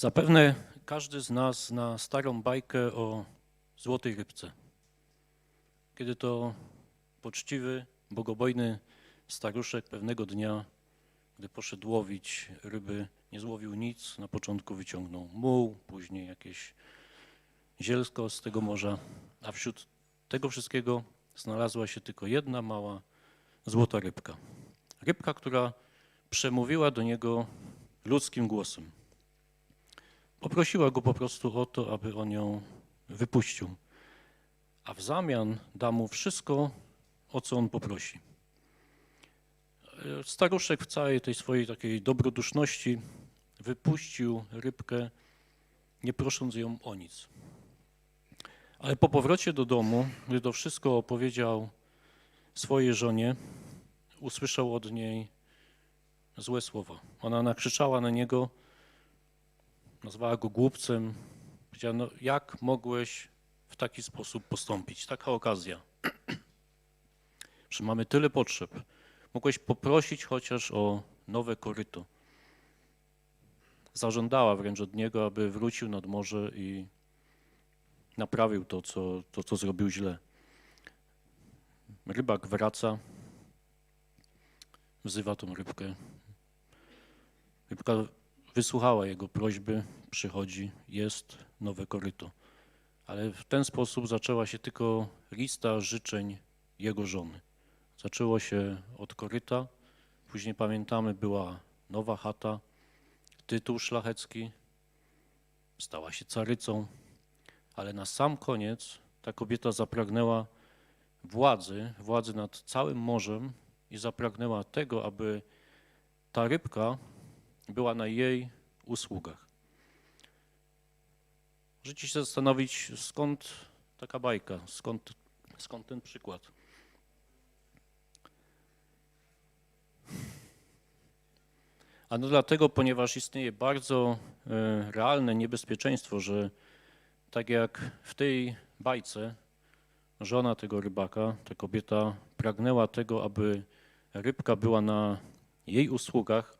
Zapewne każdy z nas zna starą bajkę o złotej rybce. Kiedy to poczciwy, bogobojny staruszek pewnego dnia, gdy poszedł łowić ryby, nie złowił nic. Na początku wyciągnął muł, później jakieś zielsko z tego morza, a wśród tego wszystkiego znalazła się tylko jedna mała złota rybka. Rybka, która przemówiła do niego ludzkim głosem. Poprosiła go po prostu o to, aby on ją wypuścił, a w zamian da mu wszystko, o co on poprosi. Staruszek w całej tej swojej takiej dobroduszności wypuścił rybkę, nie prosząc ją o nic. Ale po powrocie do domu, gdy to wszystko opowiedział swojej żonie, usłyszał od niej złe słowa. Ona nakrzyczała na niego, nazwała go głupcem. Powiedziała, no jak mogłeś w taki sposób postąpić? Taka okazja. Że mamy tyle potrzeb. Mogłeś poprosić chociaż o nowe koryto. Zażądała wręcz od niego, aby wrócił nad morze i naprawił to, co, to, co zrobił źle. Rybak wraca, wzywa tą rybkę. Rybka wysłuchała jego prośby, przychodzi, jest nowe koryto. Ale w ten sposób zaczęła się tylko lista życzeń jego żony. Zaczęło się od koryta, później pamiętamy, była nowa chata, tytuł szlachecki, stała się carycą, ale na sam koniec ta kobieta zapragnęła władzy, władzy nad całym morzem i zapragnęła tego, aby ta rybka była na jej usługach. Możecie się zastanowić, skąd taka bajka, skąd, skąd ten przykład. Ano dlatego, ponieważ istnieje bardzo e, realne niebezpieczeństwo, że tak jak w tej bajce żona tego rybaka, ta kobieta pragnęła tego, aby rybka była na jej usługach,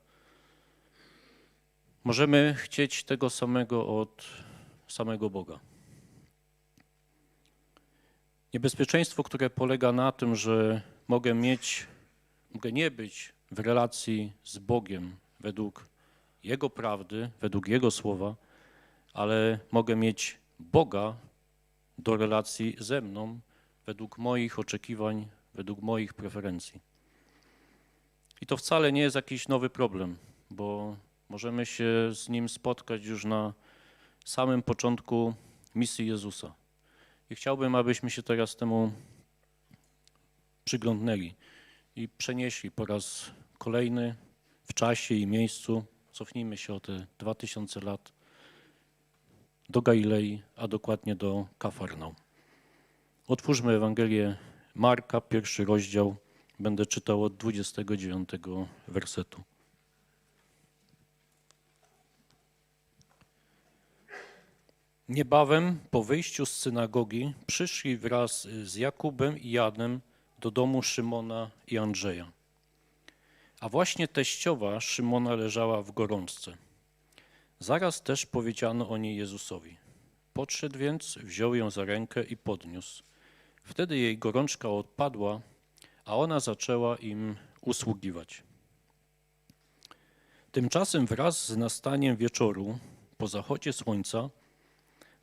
możemy chcieć tego samego od samego Boga. Niebezpieczeństwo, które polega na tym, że mogę mieć, mogę nie być w relacji z Bogiem według Jego prawdy, według Jego słowa, ale mogę mieć Boga do relacji ze mną według moich oczekiwań, według moich preferencji. I to wcale nie jest jakiś nowy problem, bo możemy się z nim spotkać już na samym początku misji Jezusa. I chciałbym, abyśmy się teraz temu przyglądnęli i przenieśli po raz kolejny w czasie i miejscu. Cofnijmy się o te 2000 lat do Galilei, a dokładnie do Kafarnaum. Otwórzmy Ewangelię Marka, pierwszy rozdział. Będę czytał od 29 wersetu. Niebawem po wyjściu z synagogi przyszli wraz z Jakubem i Janem do domu Szymona i Andrzeja. A właśnie teściowa Szymona leżała w gorączce. Zaraz też powiedziano o niej Jezusowi. Podszedł więc, wziął ją za rękę i podniósł. Wtedy jej gorączka odpadła, a ona zaczęła im usługiwać. Tymczasem wraz z nastaniem wieczoru, po zachodzie słońca,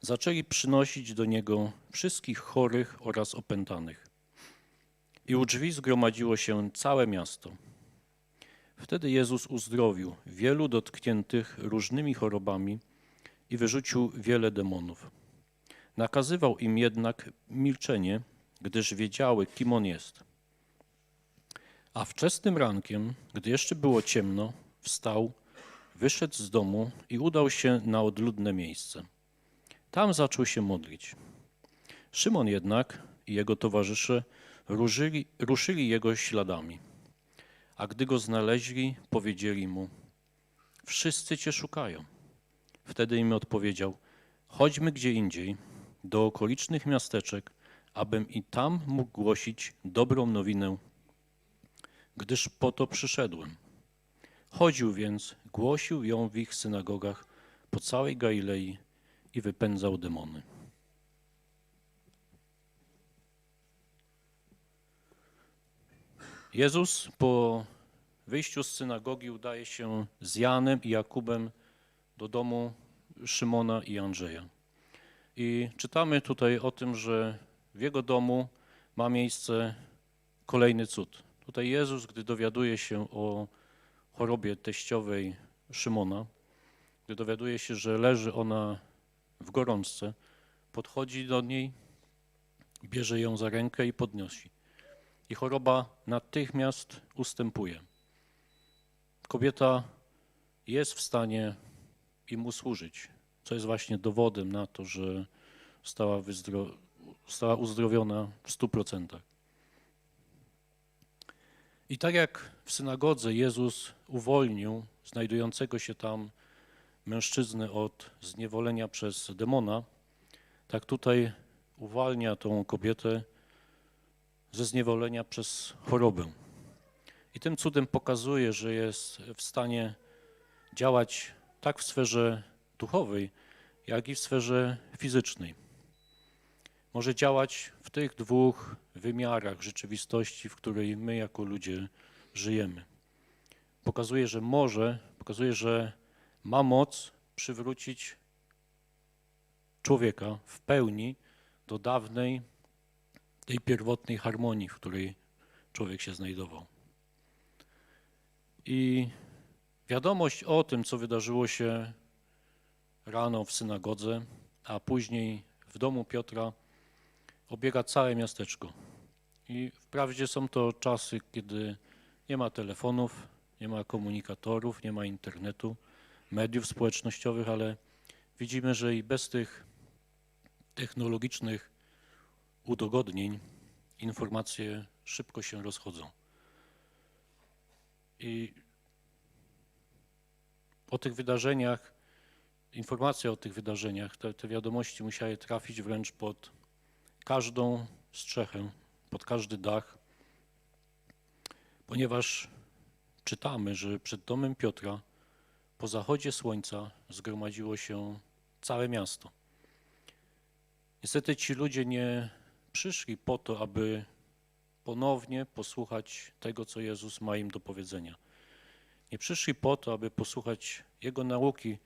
zaczęli przynosić do niego wszystkich chorych oraz opętanych. I u drzwi zgromadziło się całe miasto. Wtedy Jezus uzdrowił wielu dotkniętych różnymi chorobami i wyrzucił wiele demonów. Nakazywał im jednak milczenie, gdyż wiedziały, kim on jest. A wczesnym rankiem, gdy jeszcze było ciemno, wstał, wyszedł z domu i udał się na odludne miejsce. Tam zaczął się modlić. Szymon jednak i jego towarzysze ruszyli, ruszyli jego śladami. A gdy go znaleźli, powiedzieli mu: Wszyscy cię szukają. Wtedy im odpowiedział: Chodźmy gdzie indziej, do okolicznych miasteczek, abym i tam mógł głosić dobrą nowinę, gdyż po to przyszedłem. Chodził więc, głosił ją w ich synagogach, po całej Galilei i wypędzał demony. Jezus po wyjściu z synagogi udaje się z Janem i Jakubem do domu Szymona i Andrzeja. I czytamy tutaj o tym, że w jego domu ma miejsce kolejny cud. Tutaj Jezus, gdy dowiaduje się o chorobie teściowej Szymona, gdy dowiaduje się, że leży ona w gorączce, podchodzi do niej, bierze ją za rękę i podnosi. I choroba natychmiast ustępuje. Kobieta jest w stanie im usłużyć, co jest właśnie dowodem na to, że została, została uzdrowiona w stu procentach. I tak jak w synagodze Jezus uwolnił znajdującego się tam mężczyznę od zniewolenia przez demona, tak tutaj uwalnia tą kobietę ze zniewolenia przez chorobę. I tym cudem pokazuje, że jest w stanie działać tak w sferze duchowej, jak i w sferze fizycznej. Może działać w tych dwóch wymiarach rzeczywistości, w której my jako ludzie żyjemy. Pokazuje, że może, pokazuje, że ma moc przywrócić człowieka w pełni do dawnej, tej pierwotnej harmonii, w której człowiek się znajdował. I wiadomość o tym, co wydarzyło się rano w synagodze, a później w domu Piotra, obiega całe miasteczko. I wprawdzie są to czasy, kiedy nie ma telefonów, nie ma komunikatorów, nie ma internetu, mediów społecznościowych, ale widzimy, że i bez tych technologicznych udogodnień informacje szybko się rozchodzą. I o tych wydarzeniach, informacje o tych wydarzeniach, te, te wiadomości musiały trafić wręcz pod każdą strzechę, pod każdy dach, ponieważ czytamy, że przed domem Piotra po zachodzie słońca zgromadziło się całe miasto. Niestety ci ludzie nie przyszli po to, aby ponownie posłuchać tego, co Jezus ma im do powiedzenia. Nie przyszli po to, aby posłuchać Jego nauki,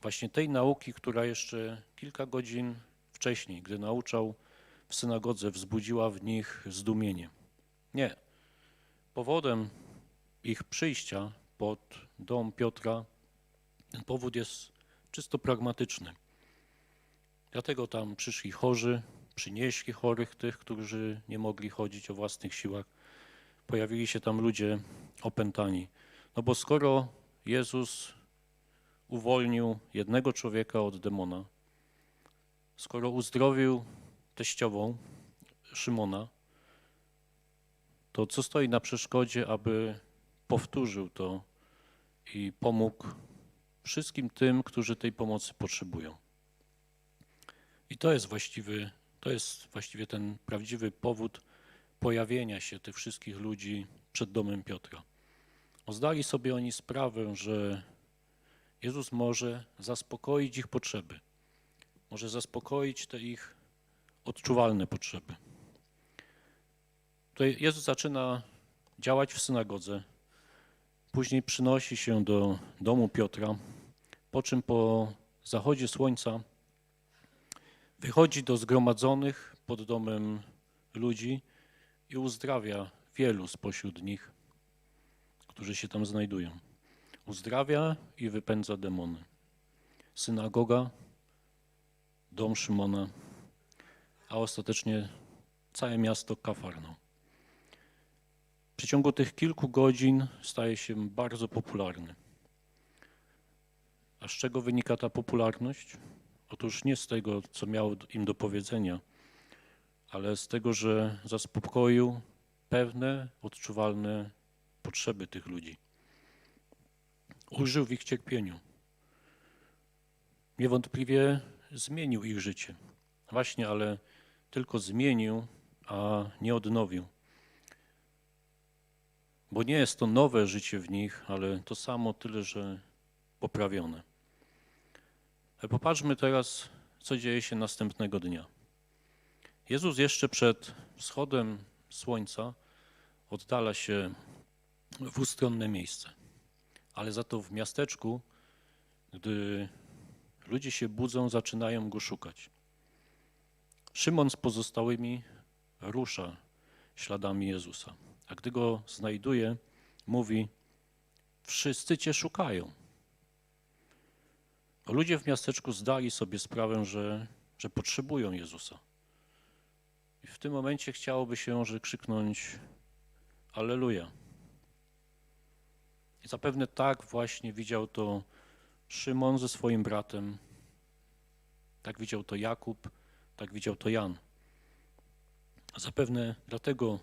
właśnie tej nauki, która jeszcze kilka godzin wcześniej, gdy nauczał w synagodze, wzbudziła w nich zdumienie. Nie. Powodem ich przyjścia pod dom Piotra, powód jest czysto pragmatyczny. Dlatego tam przyszli chorzy, przynieśli chorych tych, którzy nie mogli chodzić o własnych siłach. Pojawili się tam ludzie opętani. No bo skoro Jezus uwolnił jednego człowieka od demona, skoro uzdrowił teściową Szymona, to co stoi na przeszkodzie, aby powtórzył to i pomógł wszystkim tym, którzy tej pomocy potrzebują. I to jest właściwy, to jest właściwie ten prawdziwy powód pojawienia się tych wszystkich ludzi przed domem Piotra. Zdali sobie oni sprawę, że Jezus może zaspokoić ich potrzeby, może zaspokoić te ich odczuwalne potrzeby. Tutaj Jezus zaczyna działać w synagodze, później przynosi się do domu Piotra, po czym po zachodzie słońca wychodzi do zgromadzonych pod domem ludzi i uzdrawia wielu spośród nich, którzy się tam znajdują. Uzdrawia i wypędza demony. Synagoga, dom Szymona, a ostatecznie całe miasto Kafarną. W przeciągu tych kilku godzin staje się bardzo popularny. A z czego wynika ta popularność? Otóż nie z tego, co miał im do powiedzenia, ale z tego, że zaspokoił pewne odczuwalne potrzeby tych ludzi. Użył w ich cierpieniu. Niewątpliwie zmienił ich życie. Właśnie, ale tylko zmienił, a nie odnowił. Bo nie jest to nowe życie w nich, ale to samo tyle, że poprawione. Popatrzmy teraz, co dzieje się następnego dnia. Jezus jeszcze przed wschodem słońca oddala się w ustronne miejsce. Ale za to w miasteczku, gdy ludzie się budzą, zaczynają go szukać. Szymon z pozostałymi rusza śladami Jezusa. A gdy go znajduje, mówi: Wszyscy cię szukają. Ludzie w miasteczku zdali sobie sprawę, że, że potrzebują Jezusa. I w tym momencie chciałoby się, że krzyknąć Alleluja. I zapewne tak właśnie widział to Szymon ze swoim bratem, tak widział to Jakub, tak widział to Jan. Zapewne dlatego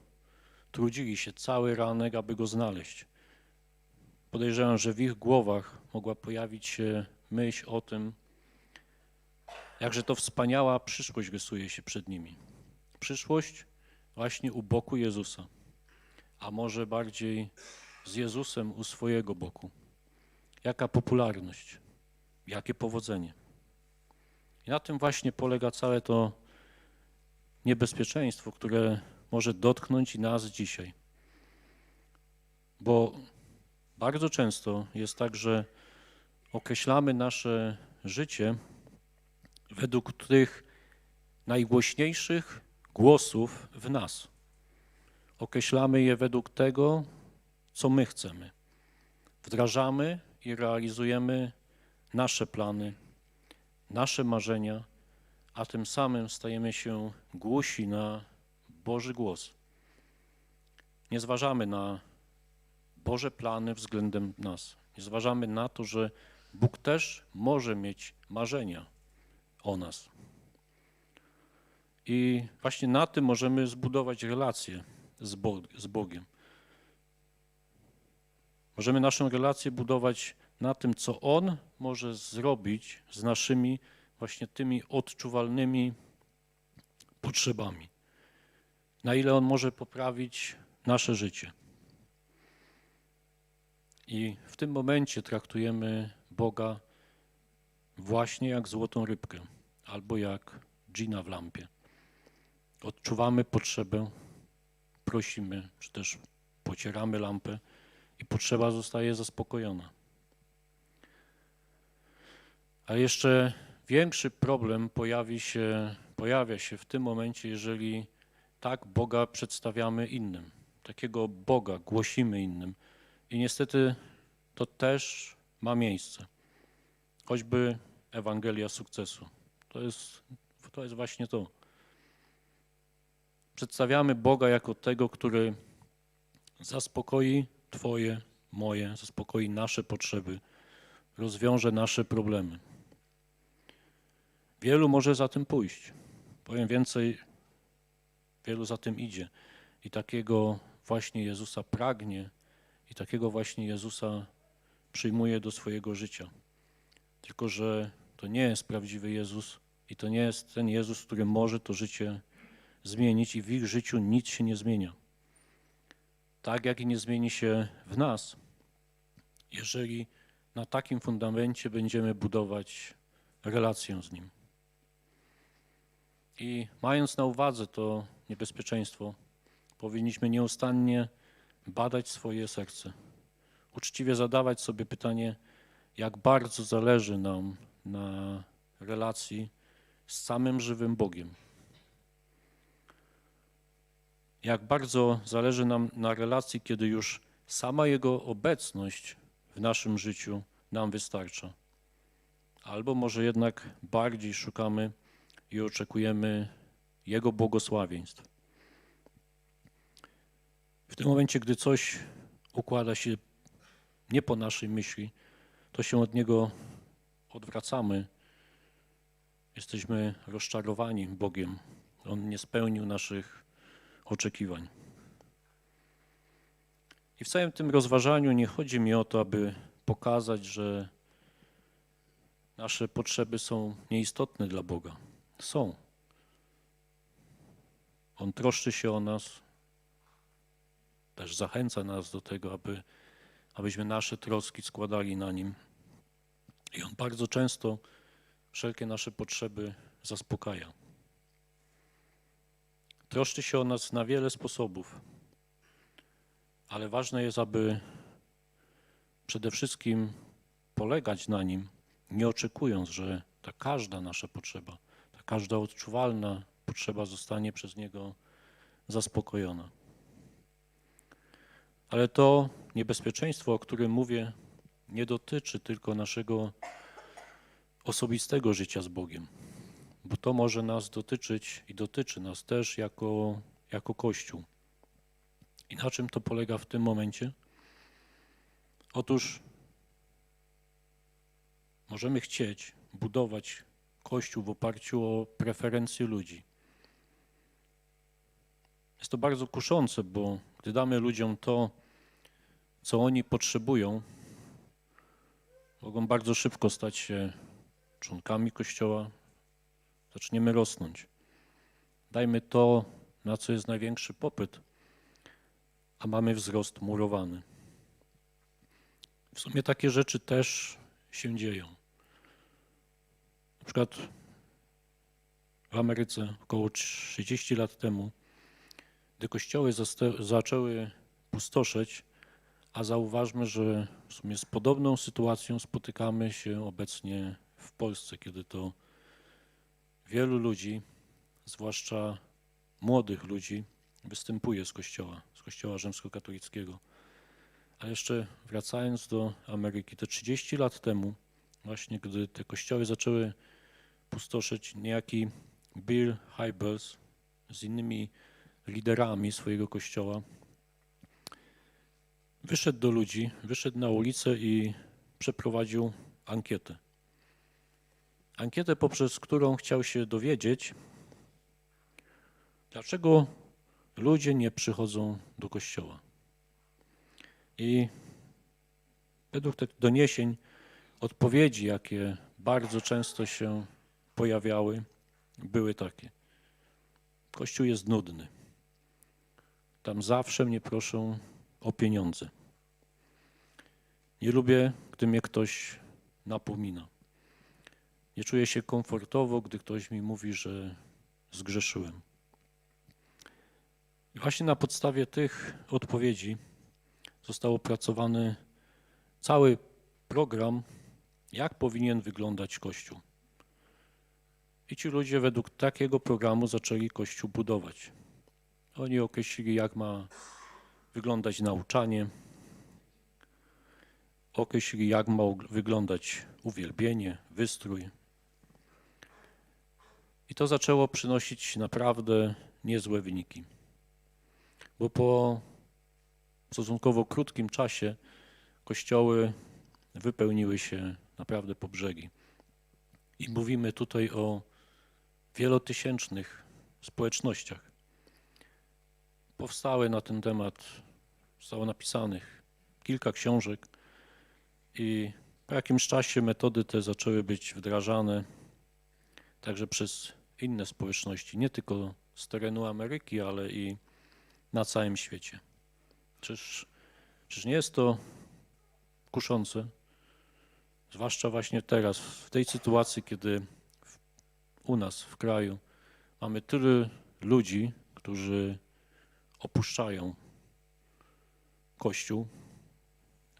trudzili się cały ranek, aby go znaleźć. Podejrzewam, że w ich głowach mogła pojawić się myśl o tym, jakże to wspaniała przyszłość rysuje się przed nimi. Przyszłość właśnie u boku Jezusa, a może bardziej z Jezusem u swojego boku. Jaka popularność, jakie powodzenie. I na tym właśnie polega całe to niebezpieczeństwo, które może dotknąć nas dzisiaj. Bo bardzo często jest tak, że określamy nasze życie według tych najgłośniejszych głosów w nas. Określamy je według tego, co my chcemy. Wdrażamy i realizujemy nasze plany, nasze marzenia, a tym samym stajemy się głusi na Boży głos. Nie zważamy na Boże plany względem nas. Nie zważamy na to, że Bóg też może mieć marzenia o nas. I właśnie na tym możemy zbudować relację z, Bo z Bogiem. Możemy naszą relację budować na tym, co On może zrobić z naszymi właśnie tymi odczuwalnymi potrzebami. Na ile On może poprawić nasze życie. I w tym momencie traktujemy Boga właśnie jak złotą rybkę albo jak dżina w lampie. Odczuwamy potrzebę, prosimy, czy też pocieramy lampę i potrzeba zostaje zaspokojona. A jeszcze większy problem pojawi się, pojawia się w tym momencie, jeżeli tak Boga przedstawiamy innym. Takiego Boga głosimy innym. I niestety to też ma miejsce. Choćby Ewangelia sukcesu. To jest, to jest właśnie to. Przedstawiamy Boga jako tego, który zaspokoi Twoje, moje, zaspokoi nasze potrzeby, rozwiąże nasze problemy. Wielu może za tym pójść. Powiem więcej, wielu za tym idzie. I takiego właśnie Jezusa pragnie, i takiego właśnie Jezusa przyjmuje do swojego życia. Tylko, że to nie jest prawdziwy Jezus i to nie jest ten Jezus, który może to życie zmienić, i w ich życiu nic się nie zmienia. Tak jak i nie zmieni się w nas, jeżeli na takim fundamencie będziemy budować relację z Nim. I mając na uwadze to niebezpieczeństwo, powinniśmy nieustannie badać swoje serce, uczciwie zadawać sobie pytanie, jak bardzo zależy nam na relacji z samym żywym Bogiem. Jak bardzo zależy nam na relacji, kiedy już sama Jego obecność w naszym życiu nam wystarcza. Albo może jednak bardziej szukamy i oczekujemy Jego błogosławieństw. W tym momencie, gdy coś układa się nie po naszej myśli, to się od Niego odwracamy. Jesteśmy rozczarowani Bogiem. On nie spełnił naszych oczekiwań. I w całym tym rozważaniu nie chodzi mi o to, aby pokazać, że nasze potrzeby są nieistotne dla Boga. Są. On troszczy się o nas, też zachęca nas do tego, aby, abyśmy nasze troski składali na Nim. I On bardzo często wszelkie nasze potrzeby zaspokaja. Troszczy się o nas na wiele sposobów, ale ważne jest, aby przede wszystkim polegać na nim, nie oczekując, że ta każda nasza potrzeba, ta każda odczuwalna potrzeba zostanie przez niego zaspokojona. Ale to niebezpieczeństwo, o którym mówię, nie dotyczy tylko naszego osobistego życia z Bogiem, bo to może nas dotyczyć i dotyczy nas też jako, jako Kościół. I na czym to polega w tym momencie? Otóż możemy chcieć budować Kościół w oparciu o preferencje ludzi. Jest to bardzo kuszące, bo gdy damy ludziom to, co oni potrzebują, mogą bardzo szybko stać się członkami Kościoła, zaczniemy rosnąć. Dajmy to, na co jest największy popyt, a mamy wzrost murowany. W sumie takie rzeczy też się dzieją. Na przykład w Ameryce około 30 lat temu, gdy kościoły zaczęły pustoszeć, a zauważmy, że w sumie z podobną sytuacją spotykamy się obecnie w Polsce, kiedy to wielu ludzi, zwłaszcza młodych ludzi, występuje z kościoła, z kościoła rzymskokatolickiego. A jeszcze wracając do Ameryki, te 30 lat temu, właśnie gdy te kościoły zaczęły pustoszyć, niejaki Bill Hybels z innymi liderami swojego kościoła wyszedł do ludzi, wyszedł na ulicę i przeprowadził ankietę. Ankietę, poprzez którą chciał się dowiedzieć, dlaczego ludzie nie przychodzą do kościoła. I według tych doniesień, odpowiedzi, jakie bardzo często się pojawiały, były takie. Kościół jest nudny. Tam zawsze mnie proszą o pieniądze. Nie lubię, gdy mnie ktoś napomina. Nie czuję się komfortowo, gdy ktoś mi mówi, że zgrzeszyłem. I właśnie na podstawie tych odpowiedzi został opracowany cały program, jak powinien wyglądać Kościół. I ci ludzie według takiego programu zaczęli Kościół budować. Oni określili, jak ma wyglądać nauczanie, określili, jak ma wyglądać uwielbienie, wystrój. I to zaczęło przynosić naprawdę niezłe wyniki. Bo po stosunkowo krótkim czasie kościoły wypełniły się naprawdę po brzegi. I mówimy tutaj o wielotysięcznych społecznościach. Powstały na ten temat, zostało napisanych kilka książek i po jakimś czasie metody te zaczęły być wdrażane także przez inne społeczności, nie tylko z terenu Ameryki, ale i na całym świecie. Czyż, czyż nie jest to kuszące? Zwłaszcza właśnie teraz, w tej sytuacji, kiedy w, u nas w kraju mamy tyle ludzi, którzy opuszczają Kościół,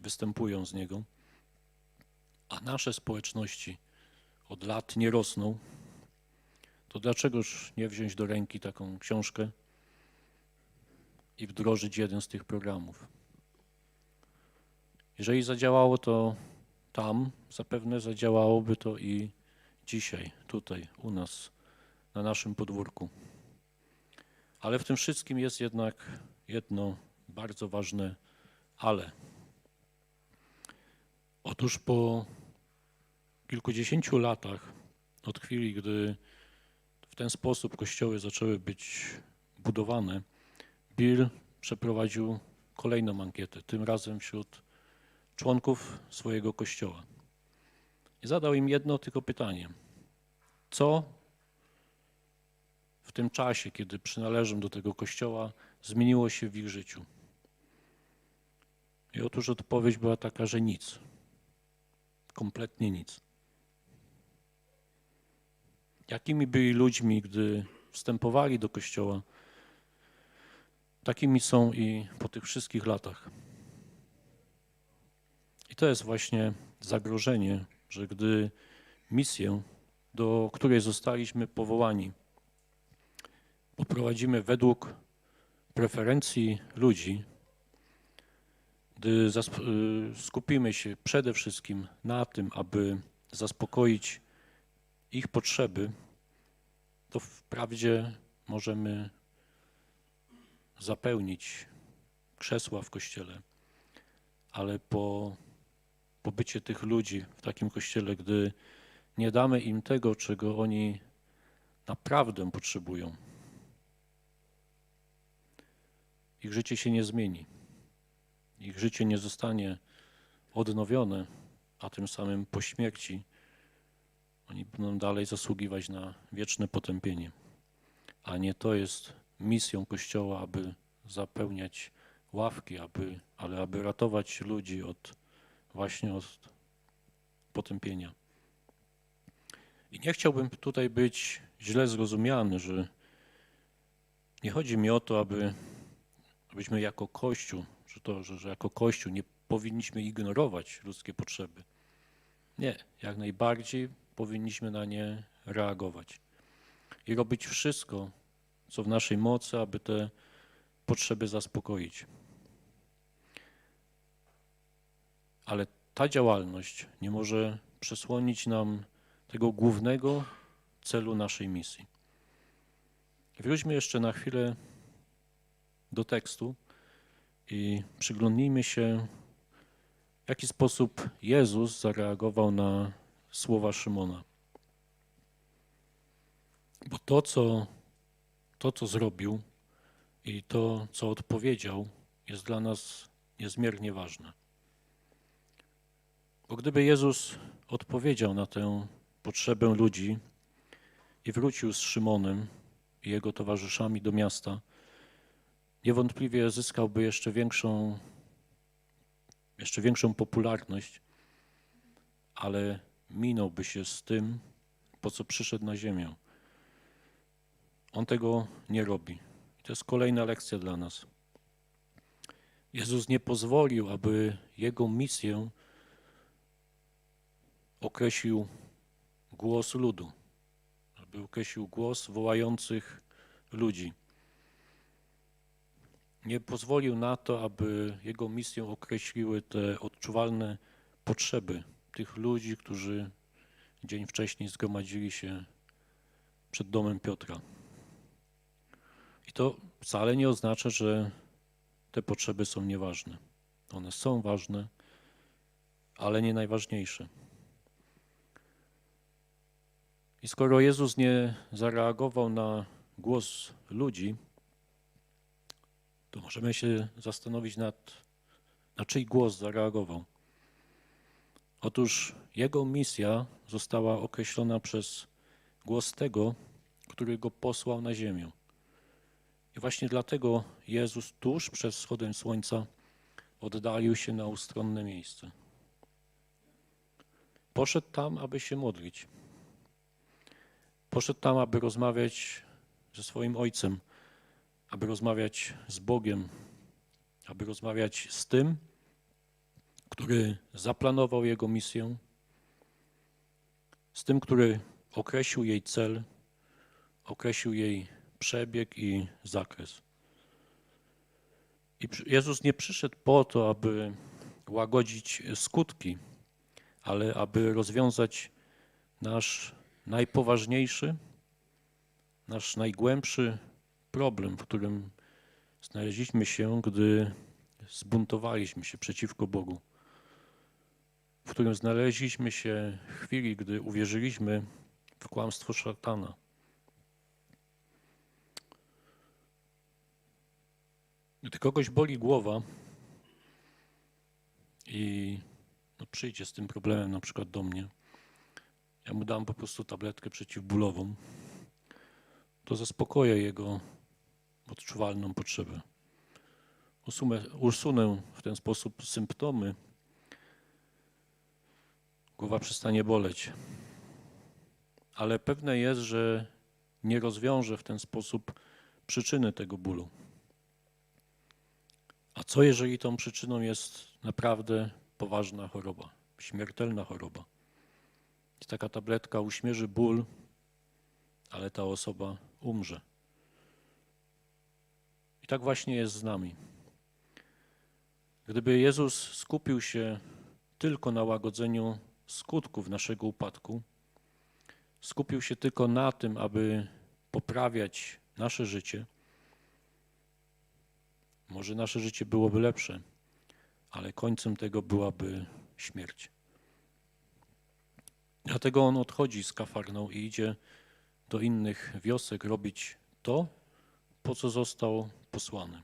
występują z niego, a nasze społeczności od lat nie rosną, to dlaczegoż nie wziąć do ręki taką książkę i wdrożyć jeden z tych programów? Jeżeli zadziałało to tam, zapewne zadziałałoby to i dzisiaj, tutaj, u nas, na naszym podwórku. Ale w tym wszystkim jest jednak jedno bardzo ważne ale. Otóż po kilkudziesięciu latach od chwili, gdy w ten sposób kościoły zaczęły być budowane, Bill przeprowadził kolejną ankietę, tym razem wśród członków swojego kościoła. I zadał im jedno tylko pytanie. Co tym czasie, kiedy przynależą do tego kościoła, zmieniło się w ich życiu? I otóż odpowiedź była taka, że nic. Kompletnie nic. jakimi byli ludźmi, gdy wstępowali do kościoła, takimi są i po tych wszystkich latach. I to jest właśnie zagrożenie, że gdy misję, do której zostaliśmy powołani, poprowadzimy według preferencji ludzi, gdy y, skupimy się przede wszystkim na tym, aby zaspokoić ich potrzeby, to wprawdzie możemy zapełnić krzesła w kościele, ale po pobycie tych ludzi w takim kościele, gdy nie damy im tego, czego oni naprawdę potrzebują, ich życie się nie zmieni. Ich życie nie zostanie odnowione, a tym samym po śmierci oni będą dalej zasługiwać na wieczne potępienie. A nie to jest misją Kościoła, aby zapełniać ławki, aby, ale aby ratować ludzi od właśnie od potępienia. I nie chciałbym tutaj być źle zrozumiany, że nie chodzi mi o to, aby abyśmy jako Kościół, że, to, że, że jako Kościół nie powinniśmy ignorować ludzkie potrzeby. Nie, jak najbardziej powinniśmy na nie reagować i robić wszystko, co w naszej mocy, aby te potrzeby zaspokoić. Ale ta działalność nie może przesłonić nam tego głównego celu naszej misji. Wróćmy jeszcze na chwilę do tekstu i przyglądnijmy się, w jaki sposób Jezus zareagował na słowa Szymona. Bo to, co, to, co zrobił i to, co odpowiedział, jest dla nas niezmiernie ważne. Bo gdyby Jezus odpowiedział na tę potrzebę ludzi i wrócił z Szymonem i jego towarzyszami do miasta, niewątpliwie zyskałby jeszcze większą, jeszcze większą popularność, ale minąłby się z tym, po co przyszedł na ziemię. On tego nie robi. To jest kolejna lekcja dla nas. Jezus nie pozwolił, aby jego misję określił głos ludu, aby określił głos wołających ludzi. Nie pozwolił na to, aby jego misję określiły te odczuwalne potrzeby tych ludzi, którzy dzień wcześniej zgromadzili się przed domem Piotra. I to wcale nie oznacza, że te potrzeby są nieważne. One są ważne, ale nie najważniejsze. I skoro Jezus nie zareagował na głos ludzi, to możemy się zastanowić nad, na czyj głos zareagował. Otóż jego misja została określona przez głos tego, który go posłał na ziemię. I właśnie dlatego Jezus tuż przed wschodem słońca oddalił się na ustronne miejsce. Poszedł tam, aby się modlić. Poszedł tam, aby rozmawiać ze swoim Ojcem, aby rozmawiać z Bogiem, aby rozmawiać z tym, który zaplanował jego misję, z tym, który określił jej cel, określił jej przebieg i zakres. I Jezus nie przyszedł po to, aby łagodzić skutki, ale aby rozwiązać nasz najpoważniejszy, nasz najgłębszy problem, w którym znaleźliśmy się, gdy zbuntowaliśmy się przeciwko Bogu, w którym znaleźliśmy się w chwili, gdy uwierzyliśmy w kłamstwo szatana. Gdy kogoś boli głowa i no, przyjdzie z tym problemem na przykład do mnie, ja mu dam po prostu tabletkę przeciwbólową, to zaspokoję jego odczuwalną potrzebę. Usunę, usunę w ten sposób symptomy, głowa przestanie boleć. ale pewne jest, że nie rozwiąże w ten sposób przyczyny tego bólu. A co jeżeli tą przyczyną jest naprawdę poważna choroba, śmiertelna choroba? I taka tabletka uśmierzy ból, ale ta osoba umrze. I tak właśnie jest z nami. Gdyby Jezus skupił się tylko na łagodzeniu skutków naszego upadku, skupił się tylko na tym, aby poprawiać nasze życie, może nasze życie byłoby lepsze, ale końcem tego byłaby śmierć. Dlatego on odchodzi z Kafarną i idzie do innych wiosek robić to, po co został posłany.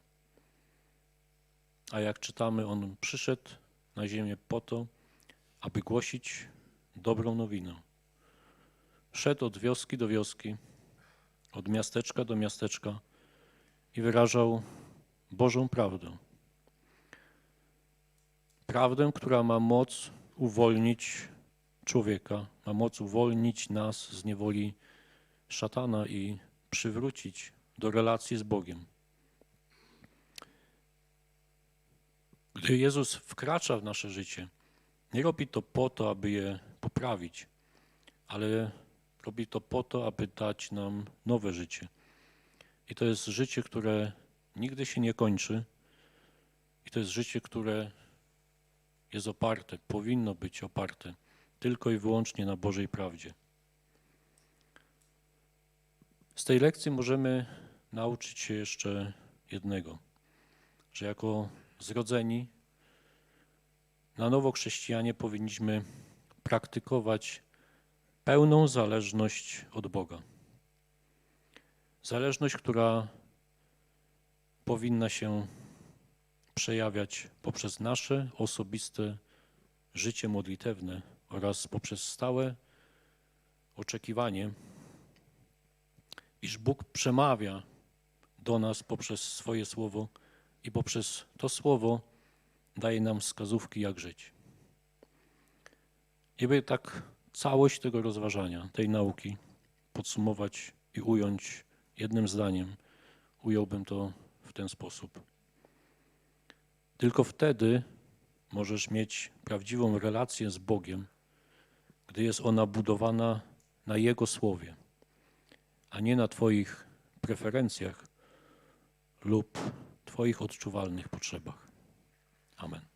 A jak czytamy, on przyszedł na ziemię po to, aby głosić dobrą nowinę. Szedł od wioski do wioski, od miasteczka do miasteczka i wyrażał Bożą prawdę. Prawdę, która ma moc uwolnić człowieka, ma moc uwolnić nas z niewoli szatana i przywrócić do relacji z Bogiem. Gdy Jezus wkracza w nasze życie, nie robi to po to, aby je poprawić, ale robi to po to, aby dać nam nowe życie. I to jest życie, które nigdy się nie kończy, i to jest życie, które jest oparte, powinno być oparte tylko i wyłącznie na Bożej prawdzie. Z tej lekcji możemy nauczyć się jeszcze jednego, że jako zrodzeni na nowo chrześcijanie powinniśmy praktykować pełną zależność od Boga. Zależność, która powinna się przejawiać poprzez nasze osobiste życie modlitewne oraz poprzez stałe oczekiwanie, iż Bóg przemawia do nas poprzez swoje słowo i poprzez to słowo daje nam wskazówki, jak żyć. I by tak całość tego rozważania, tej nauki podsumować i ująć jednym zdaniem, ująłbym to w ten sposób. Tylko wtedy możesz mieć prawdziwą relację z Bogiem, gdy jest ona budowana na Jego słowie, a nie na Twoich preferencjach lub Twoich odczuwalnych potrzebach. Amen.